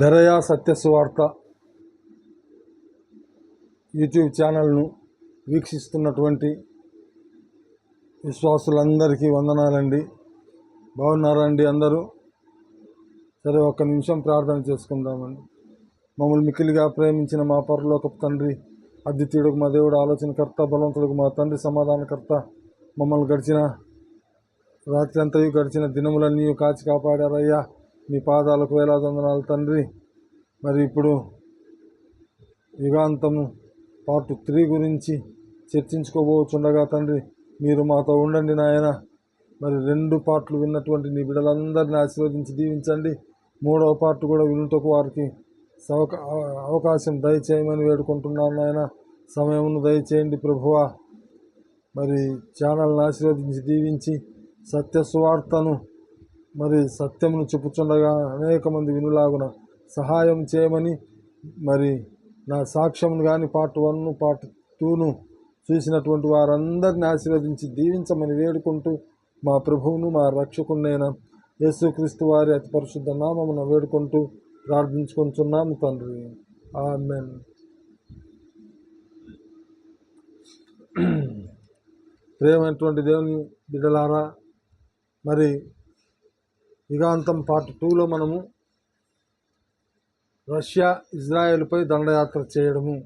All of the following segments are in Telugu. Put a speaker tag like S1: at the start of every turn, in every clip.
S1: ధరయా సత్యస్వార్త యూట్యూబ్ ఛానల్ను వీక్షిస్తున్నటువంటి విశ్వాసులందరికీ వందనాలండి. బాగున్నారండి అందరూ? సరే ఒక్క నిమిషం ప్రార్థన చేసుకుందామండి. మమ్మల్ని మిక్కిలిగా ప్రేమించిన మా పరలోకపు తండ్రి అద్వితీయుడుకు మా దేవుడు ఆలోచనకర్త బలవంతుడికి మా తండ్రి సమాధానకర్త మమ్మల్ని గడిచిన రాత్రి అంతయు గడిచిన దినములన్నీ కాచి కాపాడారయ్యా. మీ పాదాలకు వేలాది వందనాలు తండ్రి. మరి ఇప్పుడు యుగాంతము పార్ట్ త్రీ గురించి చర్చించుకోబోచుండగా తండ్రి మీరు మాతో ఉండండి నాయన. మరి రెండు పార్ట్లు విన్నటువంటి నీ బిడ్డలందరినీ ఆశీర్వదించి దీవించండి. మూడవ పార్ట్ కూడా వినుటకు వారికి సవక అవకాశం దయచేయమని వేడుకుంటున్నాను నాయన. సమయమును దయచేయండి ప్రభువా. మరి ఛానల్ని ఆశీర్వదించి దీవించి సత్య సువార్తను మరి సత్యమును చెప్పుచుండగా అనేక మంది వినులాగున సహాయం చేయమని మరి నా సాక్ష్యమును కానీ పార్ట్ వన్ పార్ట్ టూను చూసినటువంటి వారందరిని ఆశీర్వదించి దీవించమని వేడుకుంటూ మా ప్రభువును మా రక్షకునైన యేసుక్రీస్తు వారి అతి పరిశుద్ధ నామమును వేడుకుంటూ ప్రార్థించుకుంటున్నాము తండ్రి. ఆమెన్. ప్రేమైనటువంటి దేవుని బిడ్డలారా మరి యుగాంతం పార్ట్ టూలో మనము రష్యా ఇజ్రాయెల్పై దండయాత్ర చేయడము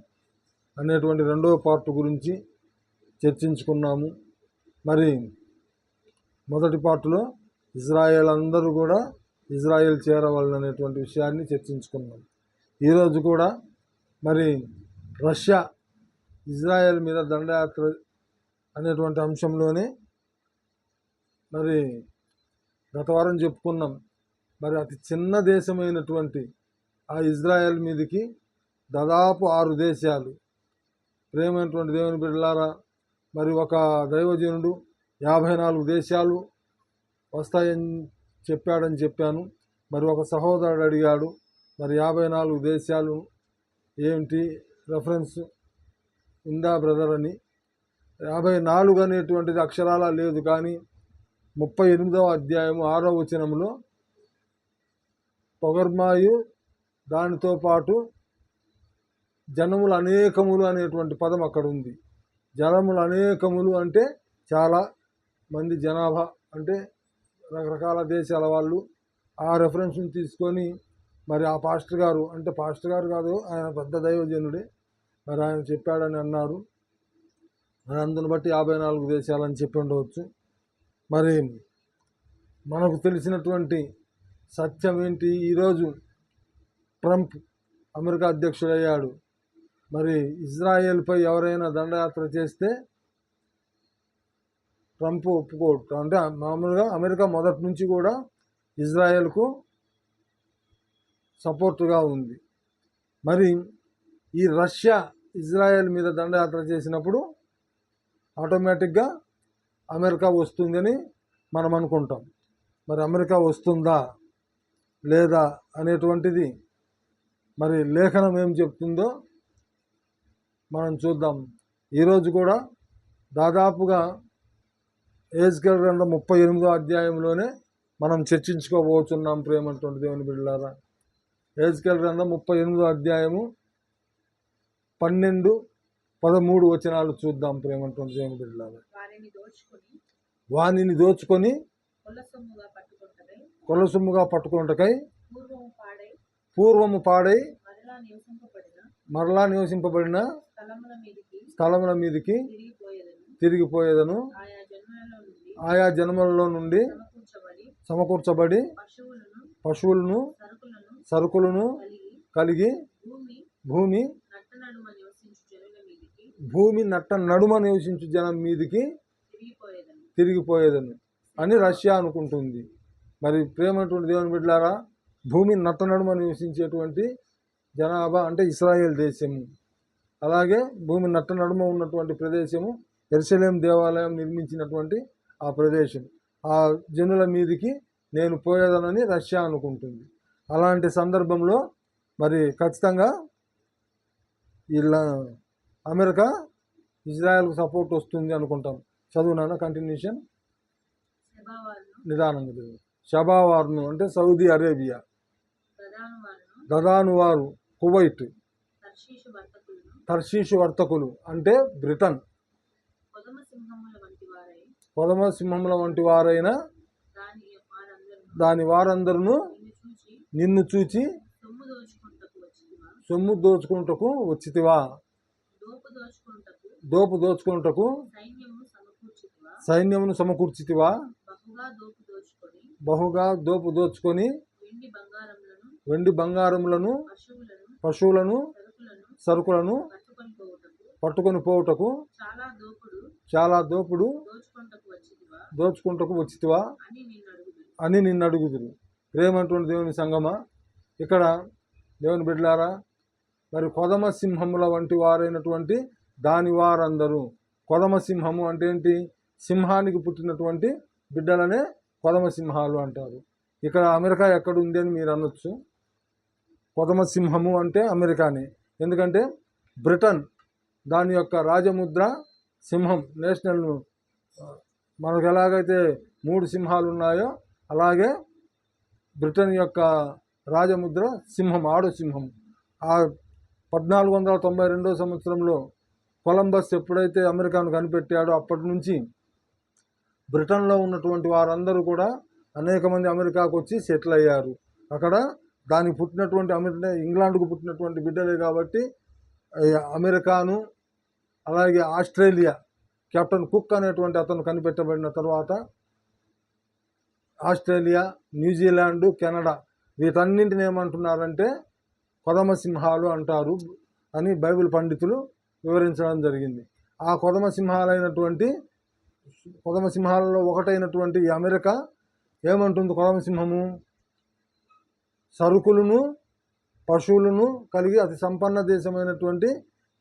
S1: అనేటువంటి రెండవ పార్ట్ గురించి చర్చించుకున్నాము. మరి మొదటి పార్టులో ఇజ్రాయెల్ అందరూ కూడా ఇజ్రాయెల్ చేరవాలనేటువంటి విషయాన్ని చర్చించుకున్నాం ఈరోజు కూడా మరి రష్యా ఇజ్రాయెల్ మీద దండయాత్ర అనేటువంటి అంశంలోనే మరి గత వారం చెప్పుకున్నాం. మరి అతి చిన్న దేశమైనటువంటి ఆ ఇజ్రాయెల్ మీదకి దాదాపు ఆరు దేశాలు. ప్రేమైనటువంటి దేవుని బిడ్డలారా మరి ఒక దైవజనుడు యాభై నాలుగు దేశాలు వస్తాయని చెప్పాడని చెప్పాను. మరి ఒక సహోదరుడు అడిగాడు మరి యాభై నాలుగు దేశాలు ఏమిటి? రెఫరెన్స్ ఉందా బ్రదర్ అని. యాభై నాలుగు అనేటువంటిది అక్షరాల లేదు కానీ ముప్పై ఎనిమిదవ అధ్యాయము ఆరో వచనంలో పొగర్మాయు దానితో పాటు జనములు అనేకములు అనేటువంటి పదం అక్కడ ఉంది జనములు అనేకములు అంటే చాలా మంది జనాభా అంటే రకరకాల దేశాల వాళ్ళు ఆ రెఫరెన్స్ని తీసుకొని మరి ఆ పాస్టర్ గారు అంటే పాస్టర్ గారు కాదు ఆయన పెద్ద దైవజనుడే. మరి ఆయన చెప్పాడని అన్నారు. మరి బట్టి యాభై నాలుగు దేశాలని చెప్పి ఉండవచ్చు. మరి మనకు తెలిసినటువంటి సత్యం ఏంటి? ఈరోజు ట్రంప్ అమెరికా అధ్యక్షుడయ్యాడు. మరి ఇజ్రాయెల్పై ఎవరైనా దండయాత్ర చేస్తే ట్రంప్ ఒప్పుకోడు. అంటే మామూలుగా అమెరికా మొదటి నుంచి కూడా ఇజ్రాయెల్కు సపోర్టుగా ఉంది. మరి ఈ రష్యా ఇజ్రాయెల్ మీద దండయాత్ర చేసినప్పుడు ఆటోమేటిక్గా అమెరికా వస్తుందని మనం అనుకుంటాం. మరి అమెరికా వస్తుందా? లేదా? అనేటువంటిది మరి లేఖనం ఏం చెప్తుందో మనం చూద్దాం. ఈరోజు కూడా దాదాపుగా ఏజ్కల్ గ్రంథం ముప్పై ఎనిమిదో అధ్యాయంలోనే మనం చర్చించుకోబోతున్నాం ప్రేమటువంటి దేవుని బిడ్డలారా. ఏజ్కల్ గ్రంథం ముప్పై ఎనిమిదో అధ్యాయము పన్నెండు పదమూడు వచనాలు చూద్దాం ప్రేమటువంటి దేవుని బిడ్డలారా.
S2: వారిని దోచుకుని
S1: కొలసొమ్ముగా పట్టుకున్నటకై
S2: పూర్వము పాడై మరలా నివసింపబడిన స్థలముల మీదికి తిరిగిపోయేదను. ఆయా జన్మలలో నుండి సమకూర్చబడి పశువులను సరుకులను కలిగి భూమి
S1: భూమి నట్ట నడుమ నివసించు జనం మీదికి
S2: తిరిగిపోయేదని
S1: అని రష్యా అనుకుంటుంది. మరి ప్రేమటువంటి దేవుని బిడ్డలారా భూమి నట్ట నివసించేటువంటి జనాభా అంటే ఇస్రాయేల్ దేశము. అలాగే భూమి నట్ట నడుమ ఉన్నటువంటి ప్రదేశము ఎరుసలేం దేవాలయం నిర్మించినటువంటి ఆ ప్రదేశం. ఆ జనుల మీదికి నేను పోయేదనని రష్యా అనుకుంటుంది. అలాంటి సందర్భంలో మరి ఖచ్చితంగా ఇలా అమెరికా ఇజ్రాయెల్కు సపోర్ట్ వస్తుంది అనుకుంటాం. చదువునానా? కంటిన్యూషన్
S2: శబావారును.
S1: నిదానంగా చదువు. షబావార్ను అంటే సౌదీ అరేబియా.
S2: ప్రధాన దదాను వారును
S1: దదాను వారు కువైట్
S2: తర్షీషు
S1: వర్తకులు అంటే బ్రిటన్.
S2: కొదమ సింహముల వంటి
S1: వారైన
S2: దాని వారందరూ నిన్ను చూచి సొమ్ము దోచుకుంటకు వచ్చితివా? దోపు దోచుకుంటకు
S1: దోపు దోచుకుంటకు
S2: సైన్యము సమకూర్చితివా
S1: సైన్యమును సమకూర్చితివా?
S2: బహుగా దోపు దోచుకొని వెండి బంగారములను పశువులను సరుకులను పట్టుకొని పోవుటకు. చాలా దోపుడు దోచుకుంటకు వచ్చితివా?
S1: దోచుకుంటకు వచ్చితివా?
S2: అని నిన్ను అడుగుదురు
S1: అని నిన్ను అడుగుదురు ప్రేమటువంటి దేవుని సంగమా? ఇక్కడ దేవుని బిడ్డలారా మరి కొదమ సింహముల వంటి వారైనటువంటి దాని వారందరూ కొదమ సింహము అంటే ఏంటి? సింహానికి పుట్టినటువంటి బిడ్డలనే కొదమ సింహాలు అంటారు. ఇక్కడ అమెరికా ఎక్కడుంది అని మీరు అనొచ్చు. కొదమ సింహము అంటే అమెరికానే. ఎందుకంటే బ్రిటన్ దాని యొక్క రాజముద్ర సింహం నేషనల్ మనకు ఎలాగైతే మూడు సింహాలు ఉన్నాయో అలాగే బ్రిటన్ యొక్క రాజముద్ర సింహం ఆడు సింహం. ఆ పద్నాలుగు వందల తొంభై రెండో సంవత్సరంలో కొలంబస్ ఎప్పుడైతే అమెరికాను కనిపెట్టాడో అప్పటి నుంచి బ్రిటన్లో ఉన్నటువంటి వారందరూ కూడా అనేక మంది అమెరికాకు వచ్చి సెటిల్ అయ్యారు. అక్కడ దానికి పుట్టినటువంటి అమెరికా ఇంగ్లాండ్కు పుట్టినటువంటి బిడ్డలే కాబట్టి అమెరికాను అలాగే ఆస్ట్రేలియా కెప్టెన్ కుక్ అనేటువంటి అతను కనిపెట్టబడిన తర్వాత ఆస్ట్రేలియా న్యూజిలాండ్ కెనడా వీటన్నింటిని ఏమంటున్నారంటే కొదమసింహాలు అంటారు అని బైబిల్ పండితులు వివరించడం జరిగింది. ఆ కొదమసింహాలైనటువంటి కొదమ సింహాలలో ఒకటైనటువంటి అమెరికా ఏమంటుంది కొదమసింహము? సరుకులను పశువులను కలిగి అతి సంపన్న దేశమైనటువంటి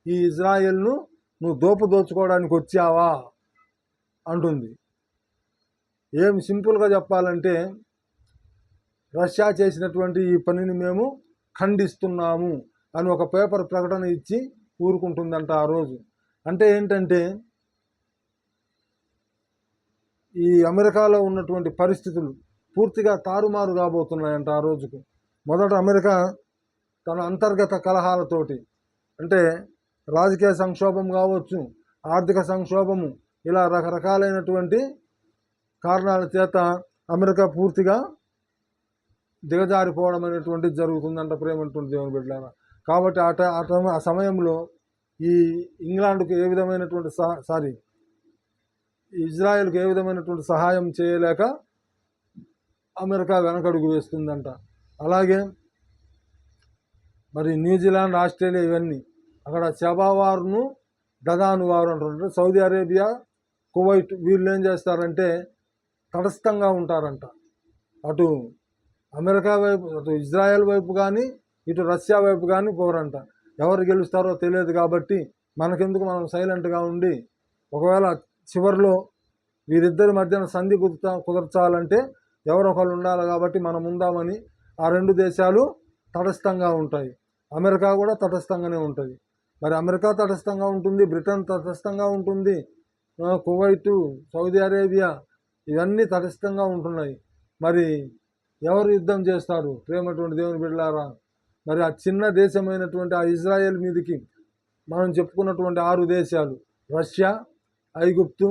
S1: ఈ ఇజ్రాయెల్ను నువ్వు దోపు దోచుకోవడానికి వచ్చావా? అంటుంది. ఏం సింపుల్గా చెప్పాలంటే రష్యా చేసినటువంటి ఈ పనిని మేము ఖండిస్తున్నాము అని ఒక పేపర్ ప్రకటన ఇచ్చి ఊరుకుంటుందంట ఆ రోజు. అంటే ఏంటంటే ఈ అమెరికాలో ఉన్నటువంటి పరిస్థితులు పూర్తిగా తారుమారు కాబోతున్నాయంట ఆ రోజుకు. మొదట అమెరికా తన అంతర్గత కలహాలతోటి అంటే రాజకీయ సంక్షోభం కావచ్చు ఆర్థిక సంక్షోభము ఇలా రకరకాలైనటువంటి కారణాల చేత అమెరికా పూర్తిగా దిగజారిపోవడం అనేటువంటిది జరుగుతుందంట ప్రేమటువంటి దేవుని బిడ్డలారా కాబట్టి ఆ ఆ సమయంలో ఈ ఇంగ్లాండ్కు ఏ విధమైనటువంటి సారీ ఇజ్రాయెల్కి ఏ విధమైనటువంటి సహాయం చేయలేక అమెరికా వెనకడుగు వేస్తుందంట. అలాగే మరి న్యూజిలాండ్ ఆస్ట్రేలియా ఇవన్నీ అక్కడ చబావారును దదాను వారు అంటారు సౌదీ అరేబియా కువైట్ వీళ్ళు ఏం చేస్తారంటే తటస్థంగా ఉంటారంట. అటు అమెరికా వైపు అటు ఇజ్రాయెల్ వైపు కానీ ఇటు రష్యా వైపు కానీ పోరంట. ఎవరు గెలుస్తారో తెలియదు కాబట్టి మనకెందుకు మనం సైలెంట్గా ఉండి ఒకవేళ చివరిలో వీరిద్దరి మధ్యన సంధి కుదుర్చా కుదర్చాలంటే ఎవరో ఉండాలి కాబట్టి మనం ఉందామని ఆ రెండు దేశాలు తటస్థంగా ఉంటాయి. అమెరికా కూడా తటస్థంగానే ఉంటుంది. మరి అమెరికా తటస్థంగా ఉంటుంది బ్రిటన్ తటస్థంగా ఉంటుంది కువైటు సౌదీ అరేబియా ఇవన్నీ తటస్థంగా ఉంటున్నాయి. మరి ఎవరు యుద్ధం చేస్తారు? ప్రేమటువంటి దేవుని బిడ్డలారా మరి ఆ చిన్న దేశమైనటువంటి ఆ ఇజ్రాయెల్ మీదకి మనం చెప్పుకున్నటువంటి ఆరు దేశాలు రష్యా ఐగుప్తు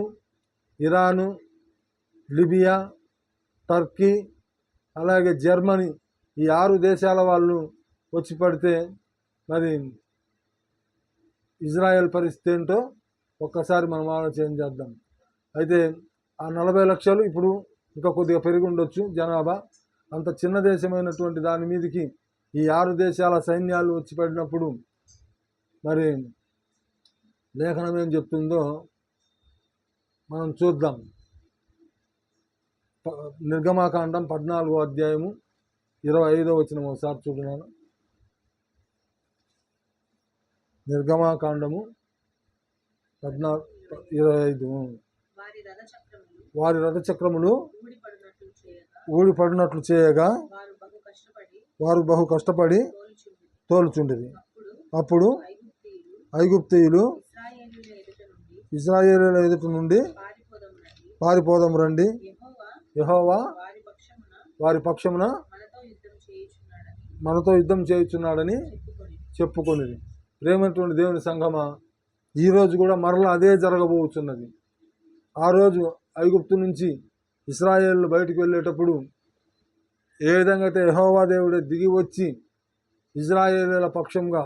S1: ఇరాను లిబియా టర్కీ అలాగే జర్మనీ ఈ ఆరు దేశాల వాళ్ళు వచ్చి పడితే మరి ఇజ్రాయెల్ పరిస్థితి ఏంటో ఒక్కసారి మనం ఆలోచన చేద్దాం. అయితే ఆ నలభై లక్షలు ఇప్పుడు ఇంకా కొద్దిగా పెరిగి ఉండొచ్చు జనాభా. అంత చిన్న దేశమైనటువంటి దాని మీదకి ఈ ఆరు దేశాల సైన్యాలు వచ్చి పడినప్పుడు మరి లేఖనం ఏం చెప్తుందో మనం చూద్దాం. నిర్గమాకాండం పద్నాలుగో అధ్యాయము ఇరవై ఐదో వచ్చిన ఒకసారి చూస్తున్నాను నిర్గమాకాండము పద్నాలుగు ఇరవై ఐదు.
S2: వారి రథ చక్రములు
S1: వారి రథచక్రములు
S2: ఊడిపడినట్లు చేయగా వారు బహు కష్టపడి
S1: తోలుచుండేది
S2: అప్పుడు ఐగుప్తీయులు
S1: ఐగుప్తీయులు
S2: ఇశ్రాయేలీయుల ఎదుట నుండి
S1: ఇజ్రాయేలీల ఎదుట నుండి పారిపోదాం రండి.
S2: యహోవా వారి పక్షమున మనతో యుద్ధం చేయుచున్నాడని చెప్పుకునేది
S1: చెప్పుకొనిది ప్రేమటువంటి దేవుని సంఘమా ఈరోజు కూడా మరలా అదే జరగబోతున్నది ఆ రోజు ఐగుప్తు నుంచి ఇస్రాయేల్ బయటికి వెళ్ళేటప్పుడు ఏ విధంగా అయితే యహోవా దేవుడే దిగి వచ్చి ఇజ్రాయేలీల పక్షంగా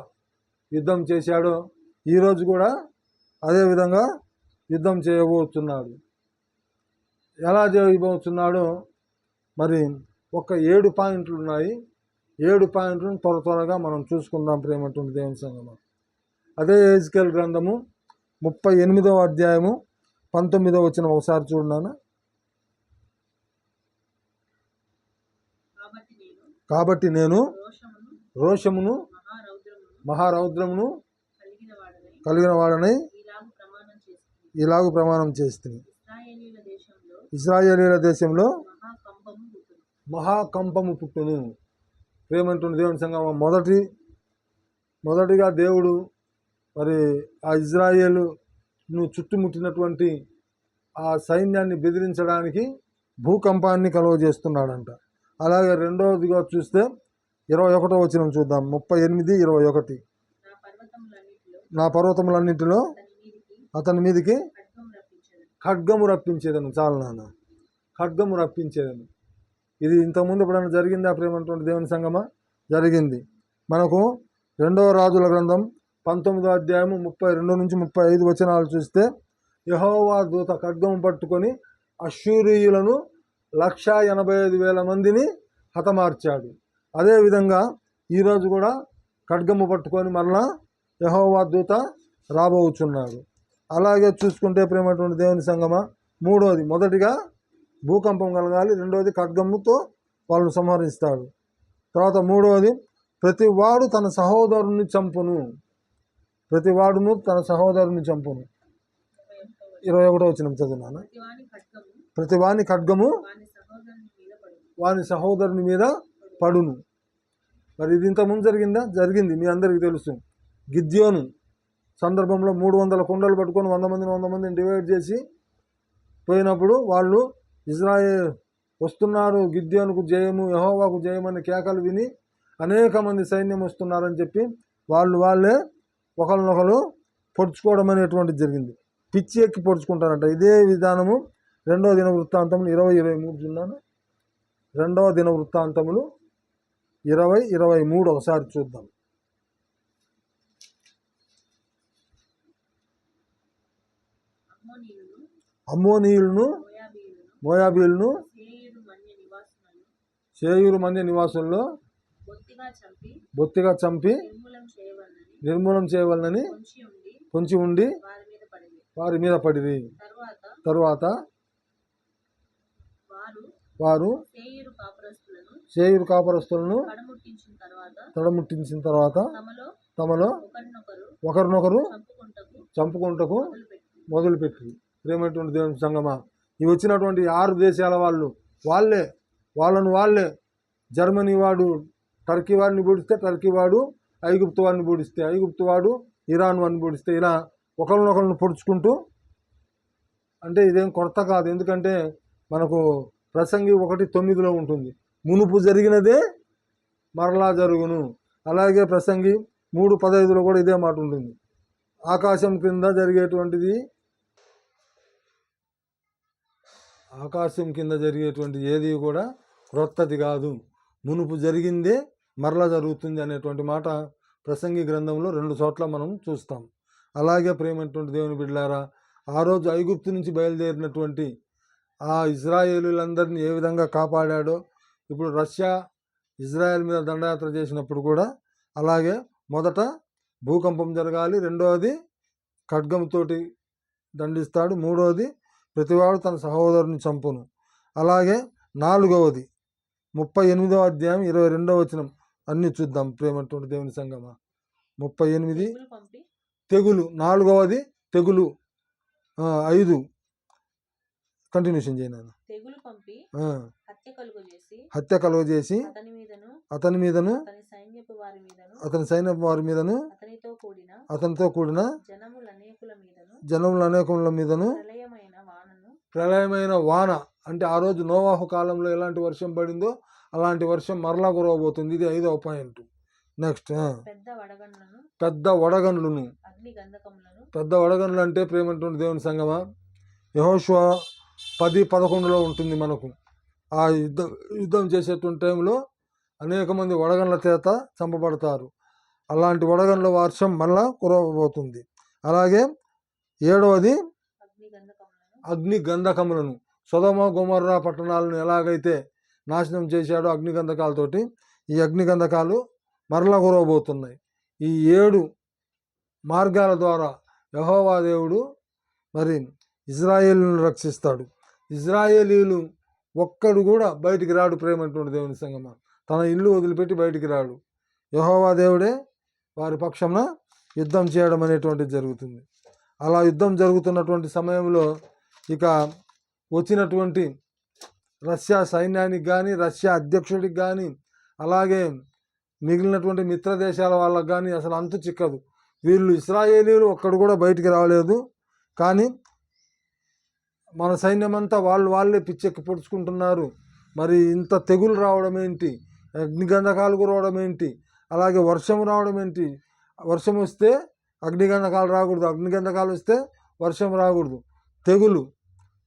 S1: యుద్ధం చేశాడో ఈరోజు కూడా అదేవిధంగా యుద్ధం చేయబోతున్నాడు. ఎలా చేయబోతున్నాడో మరి ఒక ఏడు పాయింట్లు ఉన్నాయి. ఏడు పాయింట్లను త్వర త్వరగా మనం చూసుకుందాం ప్రేమటువంటి దేవుని సంగమ. అదే ఏజ్కేల్ గ్రంథము ముప్పై ఎనిమిదవ అధ్యాయము పంతొమ్మిదవ వచ్చిన ఒకసారి చూడన్నాను
S2: కాబట్టి నేను రోషమును మహారౌద్రమును కలిగిన వాడనై
S1: కలిగిన వాడనై
S2: ఇలాగు ప్రమాణం చేస్తుంది
S1: ఇలాగు ప్రమాణం చేస్తుంది.
S2: ఇస్రాయేలీల దేశంలో మహాకంపము పుట్టును.
S1: ప్రేమంటుంది దేవుని సంగమం మొదటి మొదటిగా దేవుడు మరి ఆ ఇజ్రాయేలును చుట్టుముట్టినటువంటి ఆ సైన్యాన్ని బెదిరించడానికి భూకంపాన్ని కలుగజేస్తున్నాడంట అలాగే రెండవదిగా చూస్తే ఇరవై ఒకటో వచ్చిన చూద్దాం. ముప్పై ఎనిమిది ఇరవై ఒకటి.
S2: నా పర్వతములన్నింటిలో అతని మీదికి
S1: ఖడ్గము రప్పించేదను చాలు నాన్న. ఖడ్గము రప్పించేదను. ఇది ఇంతకుముందు ఎప్పుడైనా జరిగిందా ప్రేమటువంటి దేవుని సంగమా? జరిగింది. మనకు రెండవ రాజుల గ్రంథం పంతొమ్మిదో అధ్యాయము ముప్పై రెండు నుంచి ముప్పై ఐదు వచనాలు చూస్తే యహోవా దూత ఖడ్గము పట్టుకొని అశ్షూరియులను లక్ష ఎనభై ఐదు వేల మందిని హతమార్చాడు. అదేవిధంగా ఈరోజు కూడా ఖడ్గము పట్టుకొని మరలా యహోవా దూత రాబోచున్నాడు. అలాగే చూసుకుంటే ప్రేమటువంటి దేవుని సంగమ. మూడోది మొదటిగా భూకంపం కలగాలి రెండోది ఖడ్గముతో వాళ్ళను సంహరిస్తాడు. తర్వాత మూడవది ప్రతి వాడు తన సహోదరుని చంపును. ప్రతి వాడును తన సహోదరుని చంపును. ఇరవై ఒకటో వచ్చిన
S2: చదువున్నాను
S1: ప్రతి వాని ఖడ్గము
S2: వాని సహోదరుని మీద పడును
S1: వాని సహోదరుని మీద పడును. మరి ఇది ఇంతకుముందు జరిగిందా? జరిగింది మీ అందరికీ తెలుసు. గిద్యోను సందర్భంలో మూడు వందల కుండలు పట్టుకొని వంద మందిని వంద మందిని డివైడ్ చేసి పోయినప్పుడు వాళ్ళు ఇజ్రాయే వస్తున్నారు గిద్యోనుకు జయము యహోవాకు జయమని కేకలు విని అనేక మంది సైన్యం వస్తున్నారని చెప్పి వాళ్ళు వాళ్ళే ఒకరినొకరు పొడుచుకోవడం అనేటువంటిది జరిగింది. పిచ్చి ఎక్కి పొడుచుకుంటారంట. ఇదే విధానము రెండవ దిన వృత్తాంతములు ఇరవై ఇరవై మూడు చూన్నాను రెండవ దిన వృత్తాంతములు ఇరవై ఇరవై మూడు ఒకసారి చూద్దాం.
S2: అమ్మోనీయులను
S1: మోయాబీలను చేయూరు మంది నివాసుల్లో
S2: బొత్తిగా చంపి నిర్మూలం చేయవలనని
S1: నిర్మూలన చేయవలనని
S2: పొంచి ఉండి వారి మీద పడింది తర్వాత వారు
S1: చేయూరు కాపరస్తులను తడముట్టించిన తర్వాత
S2: తమలో ఒకరినొకరు చంపుకుంటకు మొదలుపెట్టి
S1: ప్రేమైనటువంటి ప్రేమటువంటి దేవుని సంగమా ఇవి వచ్చినటువంటి ఆరు దేశాల వాళ్ళు వాళ్ళే వాళ్ళను వాళ్ళే. జర్మనీ వాడు టర్కీ వాడిని పూడిస్తే టర్కీ వాడు ఐగుప్తు వాడిని పూడిస్తే ఐగుప్తు వాడు ఇరాన్ వాడిని పూడిస్తే ఇలా ఒకరినొకరిని పొడుచుకుంటూ అంటే ఇదేం కొత్త కాదు. ఎందుకంటే మనకు ప్రసంగి ఒకటి తొమ్మిదిలో ఉంటుంది. మునుపు జరిగినదే మరలా జరుగును. అలాగే ప్రసంగి మూడు పదహైదులో కూడా ఇదే మాట ఉంటుంది. ఆకాశం క్రింద జరిగేటువంటిది ఆకాశం కింద జరిగేటువంటి ఏది కూడా క్రొత్తది కాదు. మునుపు జరిగిందే మరలా జరుగుతుంది అనేటువంటి మాట ప్రసంగి గ్రంథంలో రెండు చోట్ల మనం చూస్తాం. అలాగే ప్రేమటువంటి దేవుని బిడ్డలారా ఆ రోజు ఐగుప్తు నుంచి బయలుదేరినటువంటి ఆ ఇజ్రాయేలులందరినీ ఏ విధంగా కాపాడాడో ఇప్పుడు రష్యా ఇజ్రాయెల్ మీద దండయాత్ర చేసినప్పుడు కూడా అలాగే మొదట భూకంపం జరగాలి రెండవది ఖడ్గంతోటి దండిస్తాడు మూడవది ప్రతివాడు తన సహోదరుని చంపును. అలాగే నాలుగవది ముప్పై ఎనిమిదవ అధ్యాయం ఇరవై రెండవ వచనం. అన్ని చూద్దాం. ప్రేమటువంటి దేవుని సంగమా ముప్పై ఎనిమిది
S2: తెగులు.
S1: నాలుగవది తెగులు. ఐదు. కంటిన్యూషన్ చేయను
S2: హత్య కలుగు చేసి అతని మీదను.
S1: అతని
S2: సైన్యపు వారి మీదను.
S1: సైన్య వారి మీదను.
S2: అతనితో కూడిన
S1: అతనితో కూడిన
S2: జనముల అనేకుల మీదను.
S1: జనముల అనేకముల మీదను.
S2: ప్రళయమైన
S1: వాన అంటే ఆ రోజు నోవాహు కాలంలో ఎలాంటి వర్షం పడిందో అలాంటి వర్షం మరలా కురవబోతుంది. ఇది ఐదవ పాయింట్. నెక్స్ట్
S2: పెద్ద వడగండ్లను.
S1: పెద్ద వడగండ్లు అంటే ప్రేమటువంటి దేవుని సంగమా? యహోశివ పది పదకొండులో ఉంటుంది మనకు. ఆ యుద్ధం యుద్ధం చేసేటువంటి టైంలో అనేక మంది వడగండ్ల చేత చంపబడతారు. అలాంటి వడగండ్ల వర్షం మళ్ళా కురవబోతుంది. అలాగే ఏడవది
S2: అగ్ని గంధకములను
S1: సుధమ గుమర్రా పట్టణాలను ఎలాగైతే నాశనం చేశాడో అగ్ని గంధకాలతోటి ఈ అగ్ని గంధకాలు మరలా కురవబోతున్నాయి ఈ ఏడు మార్గాల ద్వారా యహోవా దేవుడు మరి ఇజ్రాయేలును రక్షిస్తాడు. ఇజ్రాయేలీలు ఒక్కడు కూడా బయటికి రాడు ప్రేమటువంటి దేవుని సంగమ. తన ఇల్లు వదిలిపెట్టి బయటికి రాడు. యహోవా దేవుడే వారి పక్షంన యుద్ధం చేయడం అనేటువంటిది జరుగుతుంది. అలా యుద్ధం జరుగుతున్నటువంటి సమయంలో ఇక వచ్చినటువంటి రష్యా సైన్యానికి కానీ రష్యా అధ్యక్షుడికి కానీ అలాగే మిగిలినటువంటి మిత్ర దేశాల వాళ్ళకి కానీ అసలు అంతు చిక్కదు. వీళ్ళు ఇస్రాయేలీలు ఒక్కడు కూడా బయటికి రాలేదు. కానీ మన సైన్యం అంతా వాళ్ళు వాళ్ళే పిచ్చెక్కి పొడుచుకుంటున్నారు. మరి ఇంత తెగులు రావడం ఏంటి? అగ్నిగంధకాలు కురవడం ఏంటి? అలాగే వర్షం రావడం ఏంటి? వర్షం వస్తే అగ్నిగంధకాలు రాకూడదు. అగ్నిగంధకాలు వస్తే వర్షం రాకూడదు. తెగులు.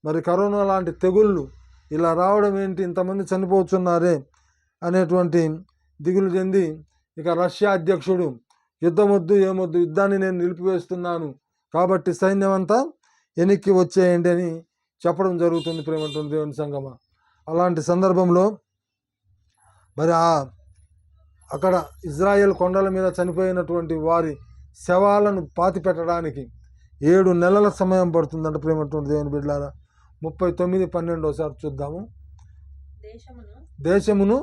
S1: మరి కరోనా లాంటి తెగుళ్ళు ఇలా రావడం ఏంటి? ఇంతమంది చనిపోతున్నారే? అనేటువంటి దిగులు చెంది ఇక రష్యా అధ్యక్షుడు యుద్ధమొద్దు ఏమొద్దు యుద్ధాన్ని నేను నిలిపివేస్తున్నాను. కాబట్టి సైన్యం అంతా వెనక్కి వచ్చేయండి అని చెప్పడం జరుగుతుంది ప్రేమటువంటి దేవుని సంగమ. అలాంటి సందర్భంలో మరి ఆ అక్కడ ఇజ్రాయెల్ కొండల మీద చనిపోయినటువంటి వారి శవాలను పాతిపెట్టడానికి ఏడు నెలల సమయం పడుతుందంట ప్రేమటువంటి దేవుని బిడ్డలారా. ముప్పై తొమ్మిది పన్నెండోసారి చూద్దాము.
S2: దేశమును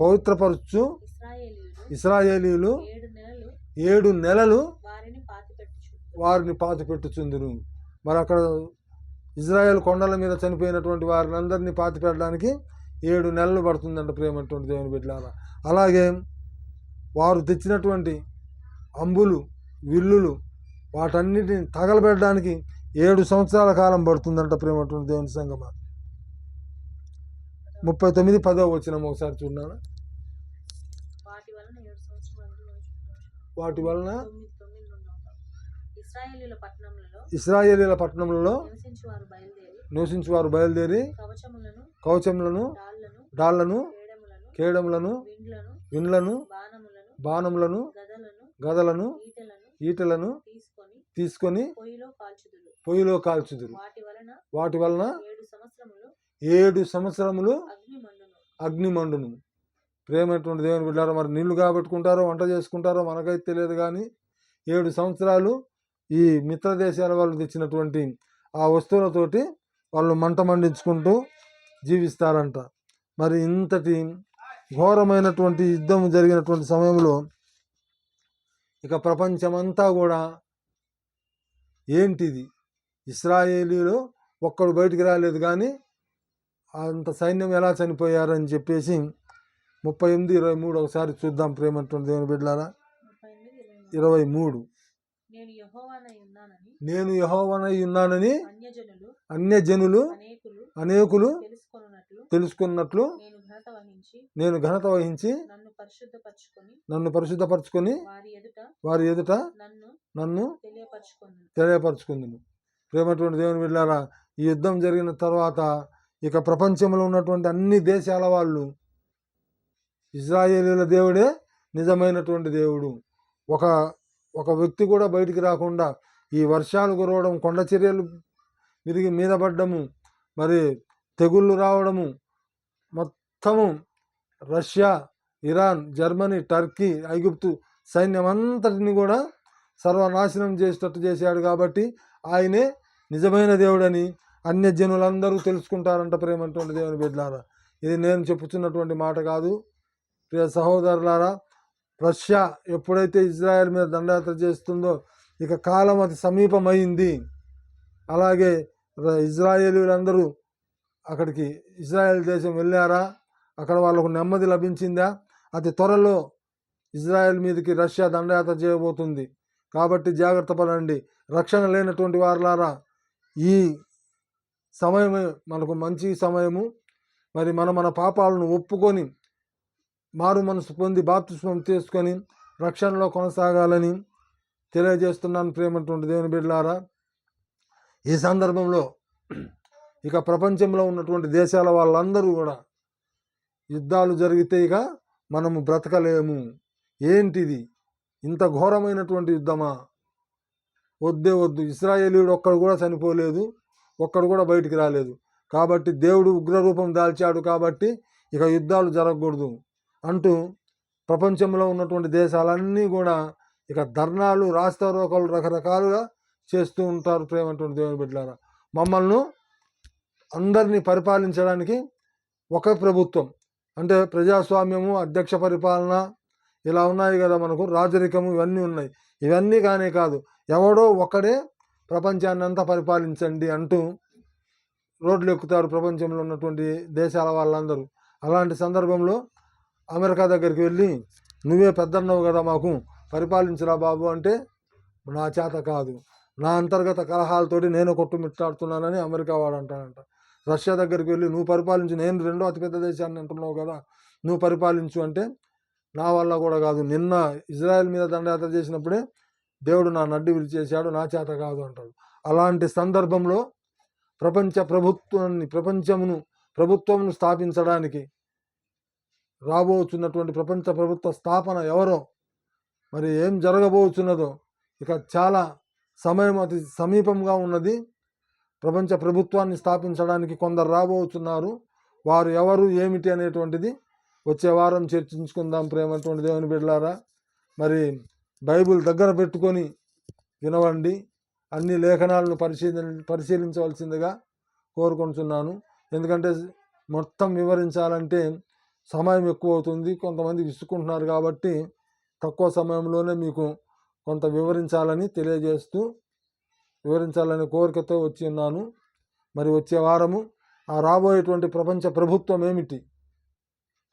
S1: పవిత్రపరచు ఇస్రాయేలీలు
S2: ఏడు నెలలు వారిని
S1: పాతి పెట్టుచుందురు మరి అక్కడ ఇజ్రాయెల్ కొండల మీద చనిపోయినటువంటి వారిని అందరినీ పాతి పెట్టడానికి ఏడు నెలలు పడుతుందంట ప్రేమటువంటి దేవుని బిడ్డలారా. అలాగే వారు తెచ్చినటువంటి అంబులు విల్లులు వాటన్నిటిని తగలబెట్టడానికి ఏడు సంవత్సరాల కాలం పడుతుందంట ప్రేమటువంటి దేవుని సంగమ ముప్పై తొమ్మిది పదో వచ్చిన ఒకసారి చూడనా
S2: వాటి వలన. ఇస్రాయేలీల
S1: పట్టణంలో
S2: నివసించు వారు బయలుదేరి కవచములను
S1: డాళ్ళను
S2: కేడములను విండ్లను బాణములను గదలను ఈటలను తీసుకొని పొయ్యిలో కాల్చుదురు. వాటి వలన ఏడు సంవత్సరములు
S1: ఏడు సంవత్సరములు
S2: అగ్ని మండును.
S1: అగ్ని మండును. ప్రేమటువంటి దేవుని బిడ్డారో మరి నీళ్ళు కాబెట్టుకుంటారో వంట చేసుకుంటారో మనకైతే తెలియదు కానీ ఏడు సంవత్సరాలు ఈ మిత్ర దేశాల వాళ్ళు తెచ్చినటువంటి ఆ వస్తువులతోటి వాళ్ళు మంట మండించుకుంటూ జీవిస్తారంట. మరి ఇంతటి ఘోరమైనటువంటి యుద్ధం జరిగినటువంటి సమయంలో ఇక ప్రపంచమంతా కూడా ఏంటిది? ఇస్రాయేలీలో ఒక్కడు బయటికి రాలేదు కానీ అంత సైన్యం ఎలా చనిపోయారని చెప్పేసి ముప్పై ఎనిమిది ఇరవై మూడు ఒకసారి చూద్దాం ప్రేమటువంటి దేవుని
S2: ఎనిమిది ఇరవై మూడు. నేను యెహోవానై ఉన్నానని అన్యజనులు అనేకులు
S1: తెలుసుకున్నట్లు
S2: నేను ఘనత వహించి నన్ను పరిశుద్ధపరచుకొని వారి ఎదుట నన్ను
S1: నన్ను
S2: తెలియపరచుకుంది
S1: తెలియపరచుకుందును. ప్రేమటువంటి దేవుని బిడ్డారా ఈ యుద్ధం జరిగిన తర్వాత ఇక ప్రపంచంలో ఉన్నటువంటి అన్ని దేశాల వాళ్ళు ఇజ్రాయేలీల దేవుడే నిజమైనటువంటి దేవుడు. ఒక ఒక వ్యక్తి కూడా బయటికి రాకుండా ఈ వర్షాలు కురవడం కొండ చర్యలు విరిగి మీద పడ్డము మరి తెగుళ్ళు రావడము మొత్తము రష్యా ఇరాన్ జర్మనీ టర్కీ ఐగుప్తు సైన్యం అంతటిని కూడా సర్వనాశనం చేసేటట్టు చేశాడు కాబట్టి ఆయనే నిజమైన దేవుడని అన్య జనులందరూ తెలుసుకుంటారంట ప్రేమటువంటి దేవుని బిడ్డలారా. ఇది నేను చెప్పుచున్నటువంటి మాట కాదు. ప్రియ సహోదరులారా రష్యా ఎప్పుడైతే ఇజ్రాయెల్ మీద దండయాత్ర చేస్తుందో ఇక కాలం అతి సమీపమైంది. అలాగే ఇజ్రాయేలీలందరూ అక్కడికి ఇజ్రాయెల్ దేశం వెళ్ళారా? అక్కడ వాళ్ళకు నెమ్మది లభించిందా? అతి త్వరలో ఇజ్రాయెల్ మీదకి రష్యా దండయాత్ర చేయబోతుంది. కాబట్టి జాగ్రత్త పడండి. రక్షణ లేనటువంటి వారులారా ఈ సమయమే మనకు మంచి సమయము. మరి మన మన పాపాలను ఒప్పుకొని మారు మనసు పొంది బాప్తిస్మం తీసుకొని రక్షణలో కొనసాగాలని తెలియజేస్తున్నాను ప్రేమటువంటి దేవుని బిడ్డలారా. ఈ సందర్భంలో ఇక ప్రపంచంలో ఉన్నటువంటి దేశాల వాళ్ళందరూ కూడా యుద్ధాలు జరిగితే ఇక మనము బ్రతకలేము. ఏంటిది? ఇంత ఘోరమైనటువంటి యుద్ధమా? వద్దే వద్దు. ఇస్రాయేలీడు ఒక్కడు కూడా చనిపోలేదు ఒక్కడు కూడా బయటికి రాలేదు. కాబట్టి దేవుడు ఉగ్రరూపం దాల్చాడు కాబట్టి ఇక యుద్ధాలు జరగకూడదు. అంటూ ప్రపంచంలో ఉన్నటువంటి దేశాలన్నీ కూడా ఇక ధర్నాలు రాస్తారోకలు రకరకాలుగా చేస్తూ ఉంటారు ప్రేమటువంటి దేవుని బిడ్డలారా. మమ్మల్ని అందరినీ పరిపాలించడానికి ఒక ప్రభుత్వం అంటే ప్రజాస్వామ్యము అధ్యక్ష పరిపాలన ఇలా ఉన్నాయి కదా మనకు రాజరికము ఇవన్నీ ఉన్నాయి. ఇవన్నీ కానే కాదు ఎవడో ఒకడే ప్రపంచాన్ని అంతా పరిపాలించండి అంటూ రోడ్లు ఎక్కుతారు ప్రపంచంలో ఉన్నటువంటి దేశాల వాళ్ళందరూ. అలాంటి సందర్భంలో అమెరికా దగ్గరికి వెళ్ళి నువ్వే పెద్దన్నావు కదా మాకు పరిపాలించరా బాబు అంటే నా చేత కాదు. నా అంతర్గత కలహాలతోటి నేను కొట్టుమిట్టాడుతున్నానని అమెరికా వాడు అంటాడంట. రష్యా దగ్గరికి వెళ్ళి నువ్వు పరిపాలించు నేను రెండో అతిపెద్ద దేశాన్ని అంటున్నావు కదా నువ్వు పరిపాలించు అంటే నా వల్ల కూడా కాదు. నిన్న ఇజ్రాయెల్ మీద దండయాత్ర చేసినప్పుడే దేవుడు నా నడ్డి విరిచేశాడు నా చేత కాదు అంటాడు. అలాంటి సందర్భంలో ప్రపంచ ప్రభుత్వాన్ని ప్రపంచమును ప్రభుత్వమును స్థాపించడానికి రాబోతున్నటువంటి ప్రపంచ ప్రభుత్వ స్థాపన ఎవరో మరి ఏం జరగబోతున్నదో ఇక చాలా సమయం అతి సమీపంగా ఉన్నది. ప్రపంచ ప్రభుత్వాన్ని స్థాపించడానికి కొందరు రాబోతున్నారు. వారు ఎవరు ఏమిటి అనేటువంటిది వచ్చే వారం చర్చించుకుందాం ప్రేమటువంటి దేవుని బిడ్డలారా. మరి బైబిల్ దగ్గర పెట్టుకొని వినవండి. అన్ని లేఖనాలను పరిశీలి పరిశీలించవలసిందిగా కోరుకుంటున్నాను. ఎందుకంటే మొత్తం వివరించాలంటే సమయం ఎక్కువ అవుతుంది కొంతమంది విసుకుంటున్నారు కాబట్టి తక్కువ సమయంలోనే మీకు కొంత వివరించాలని తెలియజేస్తూ వివరించాలనే కోరికతో వచ్చి ఉన్నాను. మరి వచ్చే వారము ఆ రాబోయేటువంటి ప్రపంచ ప్రభుత్వం ఏమిటి?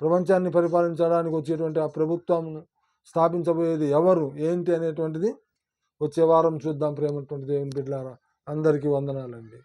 S1: ప్రపంచాన్ని పరిపాలించడానికి వచ్చేటువంటి ఆ ప్రభుత్వం స్థాపించబోయేది ఎవరు? ఏంటి అనేటువంటిది వచ్చే వారం చూద్దాం ప్రేమటువంటి దేవుని బిడ్డలారా. అందరికీ వందనాలండి.